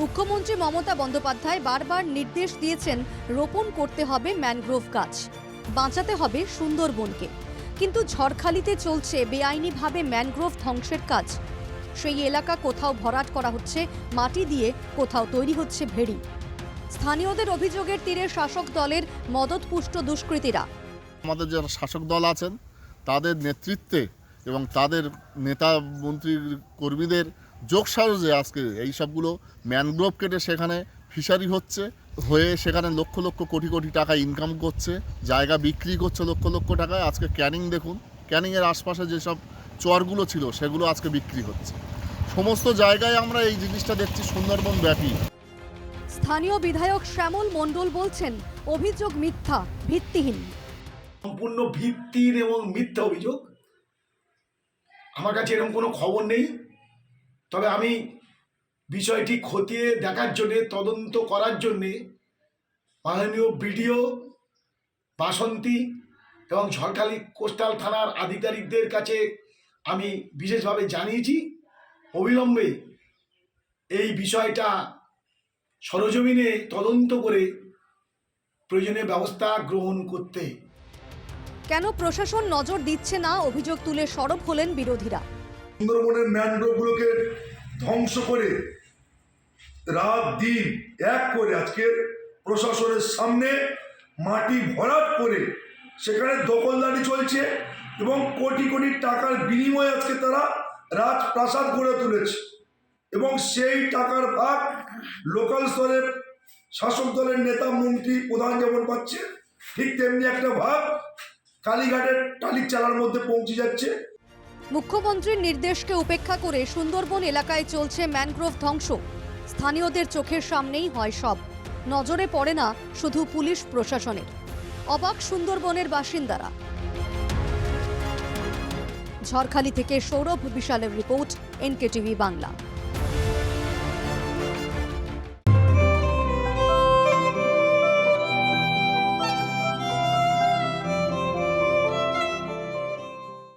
মুখ্যমন্ত্রী মমতা বন্দ্যোপাধ্যায় বারবার নির্দেশ দিয়েছেন রোপণ করতে হবে ম্যানগ্রোভ গাছ, বাঁচাতে হবে সুন্দরবনকে। কিন্তু ঝড়খালিতে চলছে বেআইনিভাবে ম্যানগ্রোভ ধ্বংসের কাজ। সেই এলাকা কোথাও ভরাট করা হচ্ছে, মাটি দিয়ে কোথাও তৈরি হচ্ছে ভেড়ি। স্থানীয়দের অভিযোগের তীরে শাসক দলের মদতপুষ্ট দুষ্কৃতীরা। আমাদের যারা শাসক দল আছেন, তাদের নেতৃত্বে এবং তাদের নেতা মন্ত্রী কর্মীদের যোগসাজে আজকে এই সবগুলো ম্যানগ্রোভ কেটে সেখানে ফিশারি হচ্ছে হয়ে সেখানে লক্ষ লক্ষ কোটি কোটি টাকা ইনকাম করছে জায়গা বিক্রি করছে লক্ষ লক্ষ টাকায়। আজকে ক্যানিং দেখুন ক্যানিংয়ের আশপাশে যেসব চরগুলো ছিল সেগুলো আজকে বিক্রি হচ্ছে। সমস্ত জায়গায় আমরা এই জিনিসটা দেখছি সুন্দরবন ব্যাপী। স্থানীয় বিধায়ক শ্যামল মণ্ডল বলছেন অভিযোগ মিথ্যা ভিত্তিহীন। সম্পূর্ণ ভিত্তির এবং মিথ্যা অভিযোগ। আমার কাছে এরকম কোনো খবর নেই। তবে আমি বিষয়টি খতিয়ে দেখার জন্যে, তদন্ত করার জন্যে মাননীয় বিডিও, বাসন্তী এবং ঝড়খালি কোস্টাল থানার আধিকারিকদের কাছে আমি বিশেষভাবে জানিয়েছি, অবিলম্বে এই বিষয়টা সরজমিনে তদন্ত করে প্রয়োজনীয় ব্যবস্থা গ্রহণ করতে। কেন প্রশাসন নজর দিচ্ছে না? অভিযোগ তুলে সরব হলেন বিরোধীরা। সুন্দরবনের ম্যানগ্রোভগুলোকে ধ্বংস করে রাত দিন এক করে আজকে প্রশাসনের সামনে মাটি ভরাট করে সেখানে দখলদারি চলছে এবং কোটি কোটি টাকার বিনিময়ে আজকে তারা রাজপ্রাসাদ গড়ে তুলেছে। এবং সেই টাকার ভাগ লোকাল স্তরের শাসক দলের নেতা মন্ত্রী প্রধান যেমন পাচ্ছে, ঠিক তেমনি একটা ভাগ কালীঘাটের টালির চালার মধ্যে পৌঁছে যাচ্ছে। মুখ্যমন্ত্রীর নির্দেশকে উপেক্ষা করে সুন্দরবন এলাকায় চলছে ম্যানগ্রোভ ধ্বংস। স্থানীয়দের চোখের সামনেই হয় সব। নজরে পড়ে না শুধু পুলিশ প্রশাসনের। অবাক সুন্দরবনের বাসিন্দারা। ঝড়খালি থেকে সৌরভ, বিশালের রিপোর্ট, এনকেটিভি বাংলা।